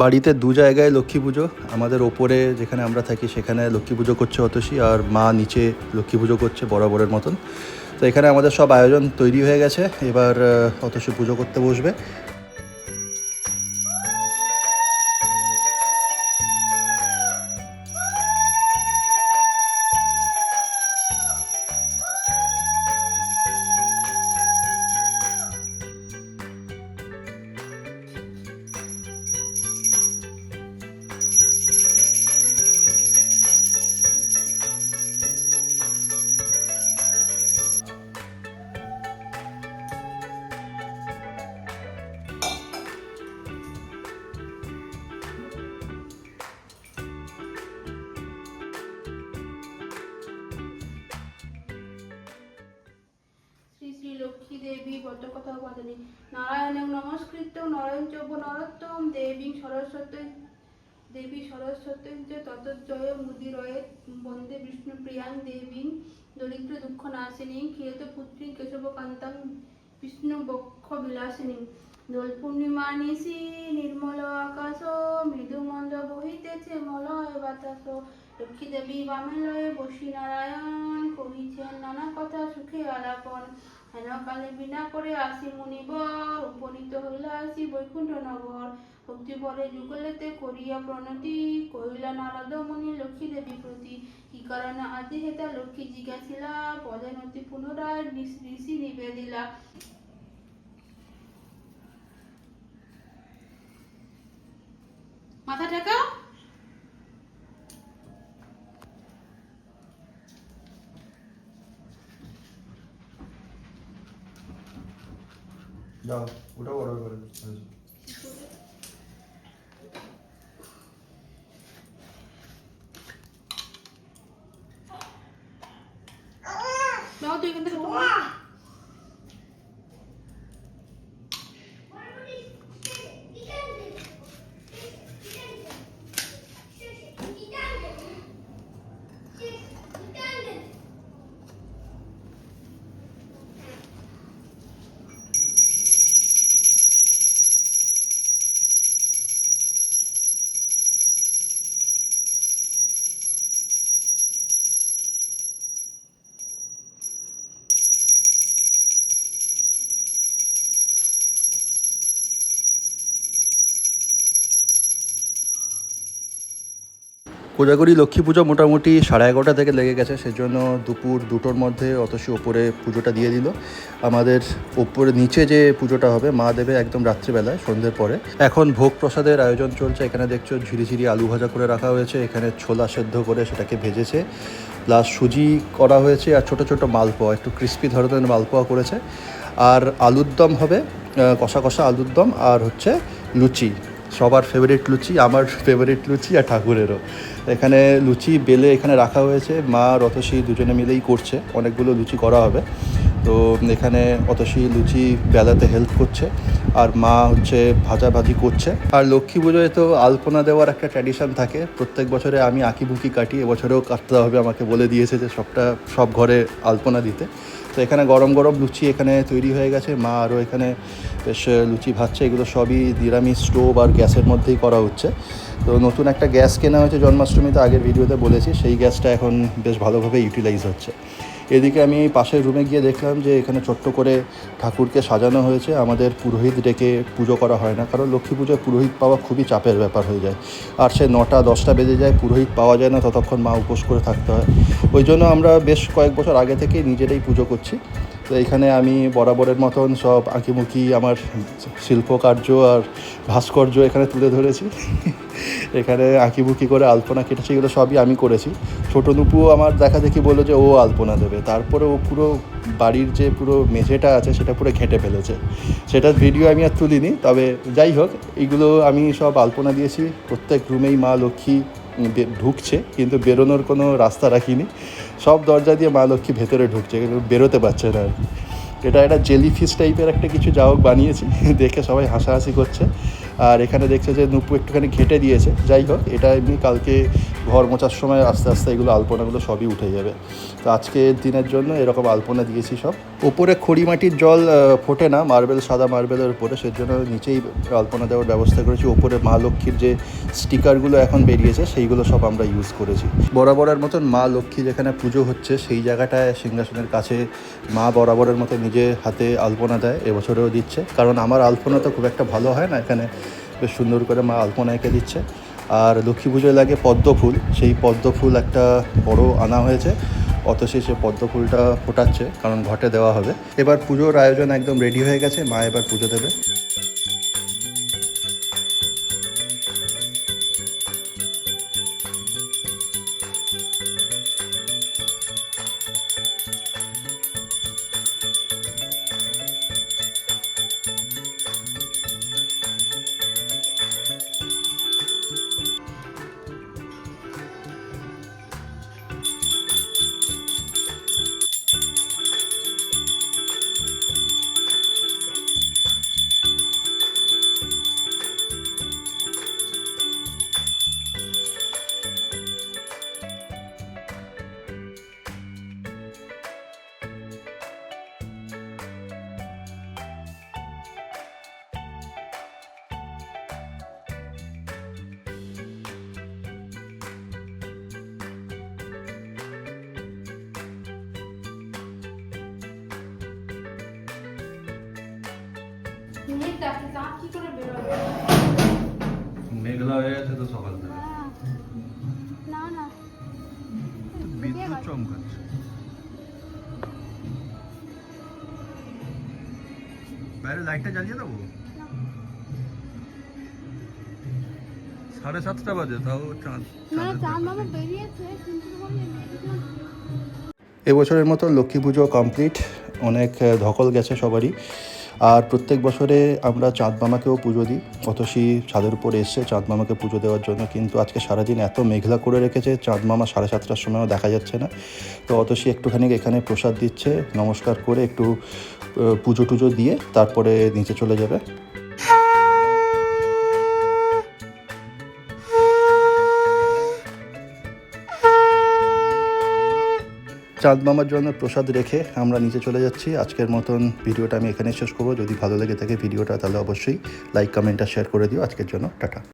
বাড়িতে দু জায়গায় লক্ষ্মী পুজো। আমাদের ওপরে যেখানে আমরা থাকি সেখানে লক্ষ্মী পুজো করছে অতসী আর মা নিচে লক্ষ্মী পুজো করছে বরাবরের মতন। তো এখানে আমাদের সব আয়োজন তৈরি হয়ে গেছে। এবার অতসি পুজো করতে বসবে। লক্ষ্মী দেবী ব্রতকথা পদনী নারায়ণ নমস্কৃত নরণ চব্য নরোত্তম, দেবী সরস্বতী দেবী সরস্বতী ততজয় মুদিরয়ে, বন্দে বিষ্ণু প্রিয়াং দেবী দরিদ্র দুঃখ নাশিনী ক্ষিয়ত পুত্রী কেশবকান্তাং বিষ্ণু বক্ষ বিলাসিনী। দোল পূর্ণিমা নিশি নির্মল আকাশ মৃদু মন্দ বহিতেছে মলয় বাতাস। লক্ষ্মী দেবী বামে লয়ে বসি নারায়ণ কহিছেন নানা কথা সুখে আলাপন। হেন কালে বিনা করে আসি মুনিবর, উপনীত হইলা আসি বৈকুণ্ঠ নগর। ভক্তি পরে যুগলেতে করিয়া প্রণতি, কহিলা, নারদ মুনি, লক্ষ্মী দেবী প্রতি কি কারণে আদি হেতা লক্ষ্মী জিজ্ঞাসিলা? পদে নতি পুনরায় ঋষি নিবেদিলা। মাথা ঠেকাও। যাও ওটা অর্ডার করে দাও তুই এখান থেকে তোমার কোজাগরি লক্ষ্মী পুজো মোটামুটি সাড়ে এগারোটা থেকে লেগে গেছে, সেজন্য দুপুর দুটোর মধ্যে অতসী ওপরে পুজোটা দিয়ে দিল। আমাদের ওপরে নিচে যে পুজোটা হবে, মা দেবে একদম রাত্রিবেলায়, সন্ধ্যের পরে। এখন ভোগ প্রসাদের আয়োজন চলছে, এখানে দেখছ ঝিরিঝিরি আলু ভাজা করে রাখা হয়েছে, এখানে ছোলা সেদ্ধ করে সেটাকে ভেজেছে। প্লাস সুজি করা হয়েছে, আর ছোট ছোট মালপোয়া, একটু ক্রিস্পি ধরনের মালপোয়া করেছে। আর আলুর দম হবে কষা কষা আলুর দম, আর হচ্ছে লুচি। সবার ফেভারিট লুচি, আমার ফেভারিট লুচি আর ঠাকুরেরও। এখানে লুচি বেলে এখানে রাখা হয়েছে। মা আর অতসী দুজনে মিলেই করছে। অনেকগুলো লুচি করা হবে। তো এখানে অতসী লুচি বেলাতে হেল্প করছে। আর মা হচ্ছে ভাজাভাজি করছে। আর লক্ষ্মী পুজোয় তো আলপনা দেওয়ার একটা ট্র্যাডিশন থাকে। প্রত্যেক বছরে আমি আঁকিবুকি কাটি, এবছরেও কাটতে হবে আমাকে বলে দিয়েছে যে সবটা সব ঘরে আলপনা দিতে। তো এখানে গরম গরম লুচি এখানে তৈরি হয়ে গেছে। মা আরও এখানে বেশ লুচি ভাজছে। এগুলো সবই নিরামিষ স্টোভ আর গ্যাসের মধ্যেই করা হচ্ছে। তো নতুন একটা গ্যাস কেনা হয়েছে। জন্মাষ্টমীতে আগের ভিডিওতে বলেছি। সেই গ্যাসটা এখন বেশ ভালোভাবে ইউটিলাইজ হচ্ছে। এদিকে আমি পাশের রুমে গিয়ে দেখলাম যে এখানে ছোট্ট করে ঠাকুরকে সাজানো হয়েছে। আমাদের পুরোহিত ডেকে পুজো করা হয় না, কারণ লক্ষ্মী পুজোয় পুরোহিত পাওয়া খুবই চাপের ব্যাপার হয়ে যায়। আর সে নটা, দশটা বেজে যায়, পুরোহিত পাওয়া যায় না, ততক্ষণ মা উপোস করে থাকতে হয়। ওই জন্য আমরা বেশ কয়েক বছর আগে থেকেই নিজেরাই পুজো করছি। তো এখানে আমি বরাবরের মতন সব আঁকিমুখি আমার শিল্পকার্য আর ভাস্কর্য এখানে তুলে ধরেছি। এখানে আঁকিবুকি করে আলপনা কেটেছে, এগুলো সবই আমি করেছি। ছোটো নুপুও আমার দেখা দেখি বলল যে ও আলপনা দেবে। তারপরে ও পুরো বাড়ির যে পুরো মেঝেটা আছে সেটা পুরো ঘেঁটে ফেলেছে। সেটার ভিডিও আমি আর তুলিনি, তবে যাই হোক এইগুলো আমি সব আলপনা দিয়েছি। প্রত্যেক রুমেই মা লক্ষ্মী ঢুকছে, কিন্তু বেরোনোর কোনো রাস্তা রাখিনি। সব দরজা দিয়ে মা লক্ষ্মী ভেতরে ঢুকছে, কিন্তু বেরোতে পারছে না আর কি। এটা একটা জেলি ফিশ টাইপের একটা কিছু যা হোক বানিয়েছি, দেখে সবাই হাসাহাসি করছে। আর এখানে দেখছে যে নুপু একটুখানি ঘেটে দিয়েছে। যাই হোক, এটা এমনি কালকে ঘর মোছার সময় আস্তে আস্তে এগুলো আলপনাগুলো সবই উঠে যাবে। তো আজকের দিনের জন্য এরকম আলপনা দিয়েছি সব। ওপরে খড়িমাটির জল ফোটে না, মার্বেল, সাদা মার্বেলের উপরে, সেজন্য নিচেই আলপনা দেওয়ার ব্যবস্থা করেছি। ওপরে মা লক্ষ্মীর যে স্টিকারগুলো এখন বেরিয়েছে, সেইগুলো সব আমরা ইউজ করেছি। বরাবরের মতন মা লক্ষ্মী যেখানে পুজো হচ্ছে, সেই জায়গাটায় সিংহাসনের কাছে মা বরাবরের মতো নিজে হাতে আলপনা দেয়, এবছরেও দিচ্ছে। কারণ আমার আলপনা তো খুব একটা ভালো হয় না এখানে। বেশ সুন্দর করে মা আলপনা এঁকে দিচ্ছে। আর লক্ষ্মী পুজোয় লাগে পদ্ম ফুল। সেই পদ্ম ফুল একটা বড় আনা হয়েছে। অতসী সে পদ্ম ফুলটা ফোটাচ্ছে, কারণ ঘটে দেওয়া হবে। এবার পুজোর আয়োজন একদম রেডি হয়ে গেছে। মা এবার পুজো দেবে। মেঘ ডাকছে চাঁদ কি করে বেরোবে? মেঘলা হয়ে গেছে তো সকাল থেকে। হ্যাঁ। না না। বিদ্যুৎ চমকাচ্ছে। বাইরে লাইটটা জ্বালিয়ে দেবো? সাড়ে সাতটা বাজে তাও চাঁদ চাঁদ মামা বেরিয়েছে কিন্তু তোমার এবছরের মতো লক্ষ্মী পুজো কমপ্লিট অনেক ধকল গেছে সবারই। আর প্রত্যেক বছরে আমরা চাঁদ মামাকেও পুজো দিই। অতসী ছাদের উপর এসছে চাঁদ মামাকে পুজো দেওয়ার জন্য কিন্তু আজকে সারাদিন এত মেঘলা করে রেখেছে, চাঁদ মামা সাড়ে সাতটার সময়ও দেখা যাচ্ছে না। তো অতসী একটুখানি এখানে প্রসাদ দিচ্ছে, নমস্কার করে একটু পুজো টুজো দিয়ে তারপরে নিচে চলে যাবে। চাঁদ মামার জন্য প্রসাদ রেখে আমরা নিচে চলে যাচ্ছি। আজকের মতন ভিডিওটা আমি এখানে শেষ করব। যদি ভালো লেগে থাকে ভিডিওটা, তাহলে অবশ্যই লাইক কমেন্ট আর শেয়ার করে দিও। আজকের জন্য টাটা।